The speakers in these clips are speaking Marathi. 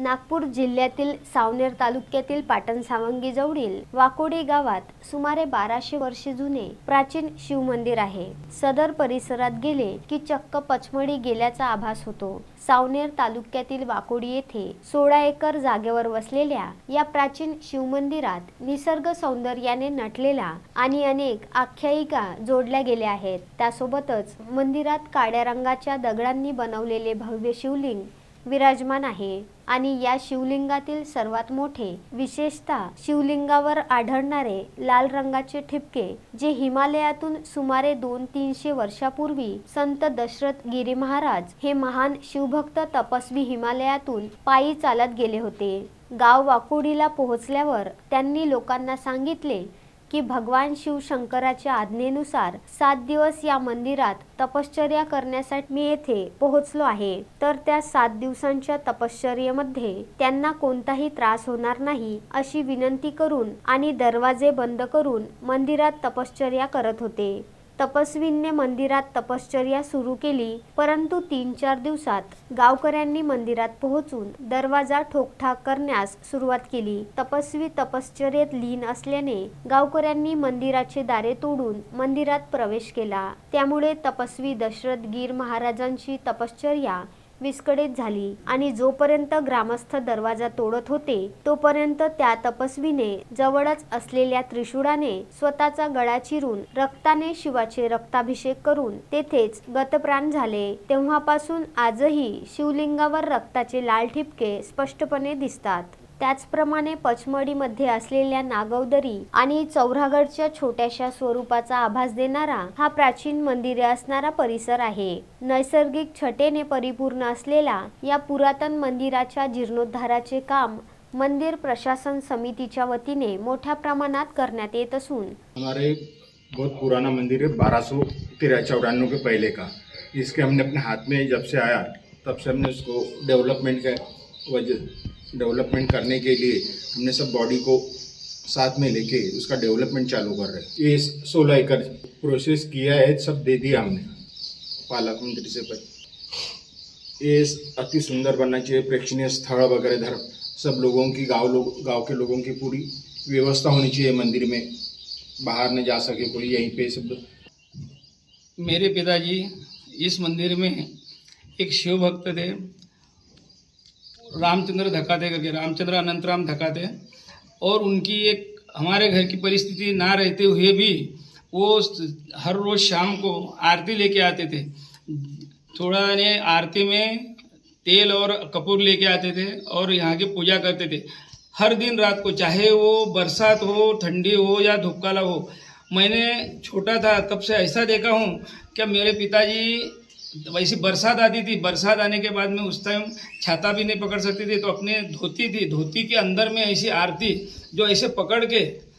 नागपूर जिल्ह्यातील सावनेर तालुक्यातील पाटण सावंगी जवळील वाकोडी गावात सुमारे बाराशे वर्षे जुने प्राचीन शिवमंदिर आहे. सदर परिसरात गेले की चक्क पचमडी गेल्याचा आभास होतो. सावनेर तालुक्यातील वाकोडी येथे सोळा एकर जागेवर वसलेल्या या प्राचीन शिवमंदिरात निसर्ग सौंदर्याने नटलेला आणि अनेक आख्यायिका जोडल्या गेल्या आहेत. त्यासोबतच मंदिरात काळ्या रंगाच्या दगडांनी बनवलेले भव्य शिवलिंग विराजमान आहे आणि या शिवलिंगातील सर्वात मोठे विशेषतः शिवलिंगावर आढळणारे लाल रंगाचे ठिपके जे हिमालयातून सुमारे दोन तीनशे वर्षापूर्वी संत दशरथ गिरी महाराज हे महान शिवभक्त तपस्वी हिमालयातून पायी चालत गेले होते. गाव वाकोडीला पोहोचल्यावर त्यांनी लोकांना सांगितले की भगवान शिव शंकराच्या आज्ञेनुसार सात दिवस या मंदिरात तपश्चर्या करण्यासाठी मी येथे पोहोचलो आहे. तर त्या सात दिवसांच्या तपश्चर्येमध्ये त्यांना कोणताही त्रास होणार नाही अशी विनंती करून आणि दरवाजे बंद करून मंदिरात तपश्चर्या करत होते. तपस्वींनी मंदिरात तपश्चर्या सुरू केली परंतु तीन चार दिवसात गावकऱ्यांनी मंदिरात पोहोचून दरवाजा ठोकठाक करण्यास सुरुवात केली. तपस्वी तपश्चर्येत लीन असल्याने गावकऱ्यांनी मंदिराचे दारे तोडून मंदिरात प्रवेश केला. त्यामुळे तपस्वी दशरथ गीर महाराजांची तपश्चर्या विस्कळीत झाली आणि जोपर्यंत ग्रामस्थ दरवाजा तोडत होते तोपर्यंत त्या तपस्वीने जवळच असलेल्या त्रिशूळाने स्वतःचा गळा चिरून रक्ताने शिवाचे रक्ताभिषेक करून तेथेच गतप्राण झाले. तेव्हापासून आजही शिवलिंगावर रक्ताचे लाल ठिपके स्पष्टपणे दिसतात. त्याचप्रमाणे पचमडीमध्ये असलेल्या नागवदरी आणि चौरागडच्या छोट्याशा स्वरूपाचा आभास देणारा हा प्राचीन मंदिरे असणारा परिसर आहे. नैसर्गिक छटेने परिपूर्ण असलेला या पुरातन मंदिराच्या जीर्णोद्धाराचे काम मंदिर प्रशासन समितीच्या वतीने मोठ्या प्रमाणात करण्यात येत असून हमारे बहुत पुराना मंदिर है बारह सौ तेरह चौरानवे के पहले का। इसके हमने अपने हाथ में जब से आया तब से हमने उसको डेवलपमेंट का वजह डेवलपमेंट करने के लिए हमने सब बॉडी को साथ में लेके उसका डेवलपमेंट चालू कर रहे हैं। ये सोलह एकड़ प्रोसेस किया है सब दे दिया हमने। पालक मंत्री से पर ये अति सुंदर बनना चाहिए प्रेक्षणीय स्थल वगैरह इधर। सब लोगों की गाँव लोग गाँव के लोगों की पूरी व्यवस्था होनी चाहिए मंदिर में। बाहर न जा सके कोई यहीं पे सब। मेरे पिताजी इस मंदिर में एक शिव भक्त थे। रामचंद्र धकाते करके, रामचंद्र अनंतराम धकाते और उनकी एक हमारे घर की परिस्थिति ना रहते हुए भी वो हर रोज़ शाम को आरती लेके आते थे। थोड़ा ने आरती में तेल और कपूर लेके आते थे और यहाँ की पूजा करते थे। हर दिन रात को, चाहे वो बरसात हो, ठंडी हो या धूपकाला हो, मैंने छोटा था, तब से ऐसा देखा हूँ कि मेरे पिताजी वैसी बरसात आती थी। बरसात आने के बाद में उस टाइम छाता भी नहीं पकड़ सकती थी तो अपने धोती थी। धोती के अंदर में ऐसी आरती जो ऐसे पकड़ के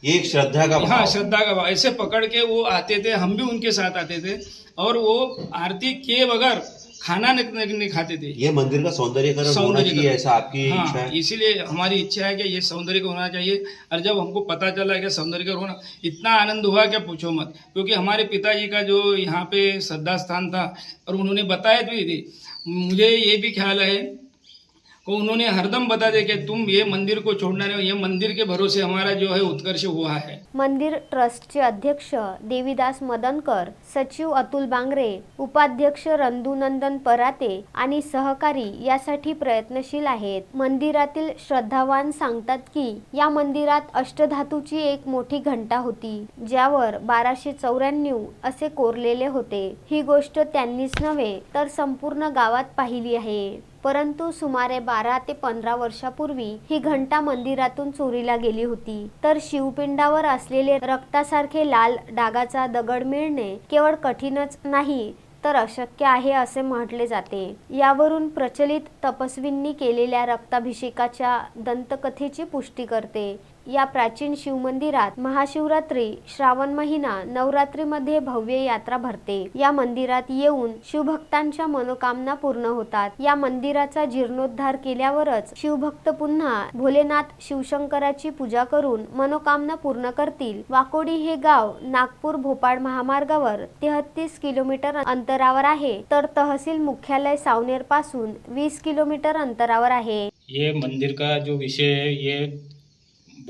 एक श्रद्धा का हाँ श्रद्धा का भाव। ऐसे पकड़ के वो आते थे हम भी उनके साथ आते थे और वो आरती के बगैर खाना नहीं, नहीं, नहीं खाते थे। ये मंदिर का सौंदर्यकरण होना। चाहिए ऐसा आपकी हाँ, इच्छा हाँ? इसीलिए हमारी इच्छा है कि ये सौंदर्य को होना चाहिए और जब हमको पता चला कि सौंदर्य होना इतना आनंद हुआ क्या पूछो मत। क्योंकि हमारे पिताजी का जो यहाँ पे श्रद्धा स्थान था और उन्होंने बताया भी थी मुझे ये भी ख्याल है को उन्होंने हरदम बता दे कि तुम ये मंदिर को छोड़ना नहीं हो, ये मंदिर के भरोसे हमारा जो है उत्कर्ष हुआ है। मंदिर ट्रस्टचे अध्यक्ष देवीदास मदनकर सचिव अतुल बांगरे उपाध्यक्ष रंधुनंदन पराते आणि सहकारी यासाठी प्रयत्नशील आहेत. मंदिरातील श्रद्धावान सांगतात की या मंदिरात अष्टधातूची एक मोठी घंटा होती ज्यावर बाराशे चौऱ्याण्णव असे कोरलेले होते. ही गोष्ट त्यांनीच नव्हे तर संपूर्ण गावात पाहिली आहे. परंतु सुमारे बारा ते पंधरा वर्षापूर्वी ही घंटा मंदिरातून चोरीला गेली होती. तर शिवपिंडावर असलेले रक्तासारखे लाल डागाचा दगड मिळणे केवळ कठीणच नाही तर अशक्य आहे असे म्हटले जाते. यावरून प्रचलित तपस्वींनी केलेल्या रक्ताभिषेकाच्या दंतकथेची पुष्टी करते. या प्राचीन शिवमंदिरात महाशिवरात्री श्रावण महिना नवरात्रीमध्ये भव्य यात्रा भरते. या मंदिरात येऊन शिवभक्तांच्या मनोकामना पूर्ण होतात. या मंदिराचा जीर्णोद्धार केल्यावरच शिवभक्त पुन्हा भोलेनाथ शिवशंकराची पूजा करून मनोकामना पूर्ण करतील. वाकोडी हे गाव नागपूर भोपाळ महामार्गावर तेहतीस किलोमीटर अंतरावर आहे. तर तहसील मुख्यालय सावनेरपासून वीस किलोमीटर अंतरावर आहे. ये मंदिर का जो विषय है ये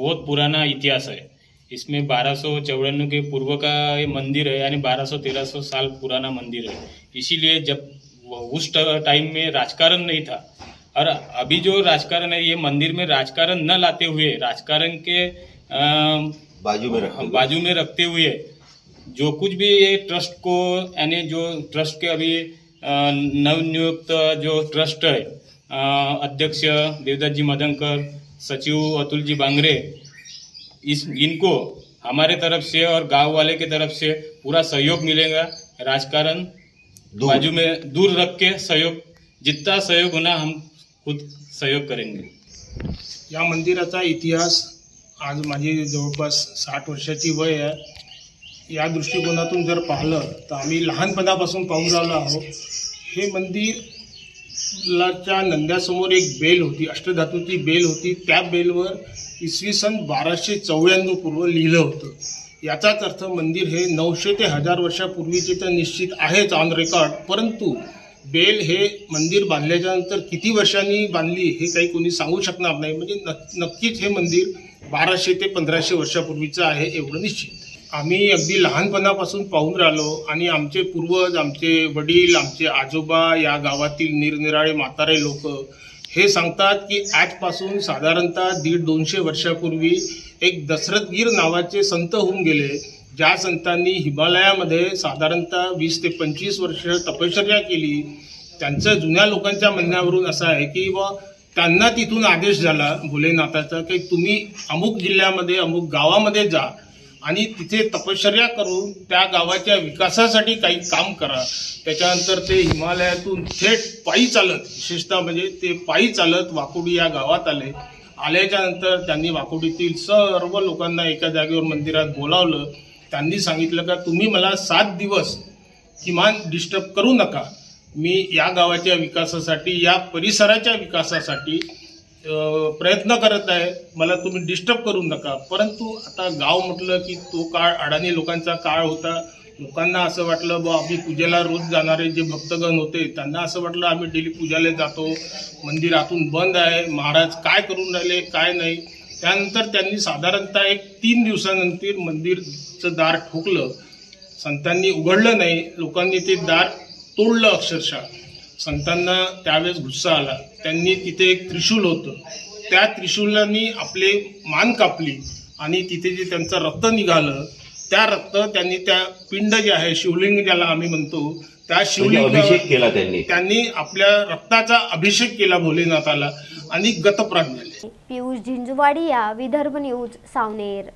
बहुत पुराना इतिहास है इसमें बारह सौ चौरानवे के पूर्व का ये मंदिर है यानी बारह सौ तेरह सौ साल पुराना मंदिर है इसीलिए जब उस टाइम में राजकारण नहीं था और अभी जो राजकारण है ये मंदिर में राजकारण न लाते हुए राजकारण के बाजू में रखते हुए। बाजू में रखते हुए जो कुछ भी ये ट्रस्ट को यानी जो ट्रस्ट के अभी नवनियुक्त जो ट्रस्ट है अध्यक्ष देवदत्त जी मदनकर सचिव अतुल जी बांगरे इस इनको हमारे तरफ से और गांव वाले के तरफ से पूरा सहयोग मिलेगा। राजकारण दूर। बाजू में दूर रख के सहयोग जितना सहयोग होना हम खुद सहयोग करेंगे। या मंदिराचा इतिहास आज माझी जवळपास साठ वर्षाची वय आहे. या दृष्टिकोनातून जर पाहिलं तर आम्ही लहानपणापासून पाहून राहिलो आहोत. हे मंदिर लाच्या नंद्यासमोर एक बेल होती अष्टधातूची बेल होती. त्या बेलवर इसवी सन बाराशे चौऱ्याण्णव पूर्व लिहिलं होतं. याचाच अर्थ मंदिर हे नऊशे ते हजार वर्षापूर्वीचे तर निश्चित आहेच ऑन रेकॉर्ड परंतु बेल हे मंदिर बांधल्याच्या नंतर किती वर्षांनी बांधली हे काही कोणी सांगू शकणार नाही. म्हणजे नक् नक्कीच हे मंदिर बाराशे ते पंधराशे वर्षापूर्वीचं आहे एवढं निश्चित. आम्ही अगदी लहानपणापासून पाहून राहिलो आणि आमचे पूर्वज आमचे वडील आमचे आजोबा या गावातील निरनिराळे म्हातारे लोक हे सांगतात की आजपासून साधारणतः दीड दोनशे वर्षापूर्वी एक दशरथगीर नावाचे संत होऊन गेले. ज्या संतांनी हिमालयामध्ये साधारणतः वीस ते पंचवीस वर्ष तपश्चर्या केली. त्यांचं जुन्या लोकांच्या म्हणण्यावरून असं आहे की व त्यांना तिथून आदेश झाला भोलेनाथाचा की तुम्ही अमुक जिल्ह्यामध्ये अमुक गावामध्ये जा. आणि तिथे तपश्चर्या करून त्या गावाच्या विकासासाठी काही काम करा. त्याच्यानंतर ते हिमालयातून थेट पायी चालत विशेषतः म्हणजे ते पायी चालत वाकुडी या गावात आले. आल्याच्यानंतर त्यांनी वाकुडीतील सर्व लोकांना एका जागेवर मंदिरात बोलावलं. त्यांनी सांगितलं का तुम्ही मला सात दिवस किमान डिस्टर्ब करू नका. मी या गावाच्या विकासासाठी या परिसराच्या विकासासाठी प्रयत्न करत आहे. मला तुम्ही डिस्टर्ब करू नका. परंतु आता गाव म्हटलं की तो काळ अडाणी लोकांचा काळ होता. लोकांना असं वाटलं बा आम्ही पूजेला रोज जाणारे जे भक्तगण होते त्यांना असं वाटलं आम्ही डेली पूजाला जातो. मंदिरातून बंद आहे. महाराज काय करून राहिले काय नाही? त्यानंतर त्यांनी साधारणतः एक तीन दिवसानंतर मंदिरचं दार ठोकलं. संतांनी उघडलं नाही. लोकांनी ते दार तोडलं अक्षरशः. संतांना त्यावेळेस गुस्सा आला. त्यांनी तिथे एक त्रिशूल होतं. त्या त्रिशूलानी आपले मान कापली आणि तिथे जे त्यांचं रक्त निघालं त्या रक्त त्यांनी त्या पिंड जे आहे शिवलिंग ज्याला आम्ही म्हणतो त्या म्हणजे शिवलिंग अभिषेक केला त्यांनी. त्यांनी आपल्या रक्ताचा अभिषेक केला भोलेनाथाला आणि गतप्राण झाले. पियुष झिंजवाडिया विदर्भ न्यूज सावनेर.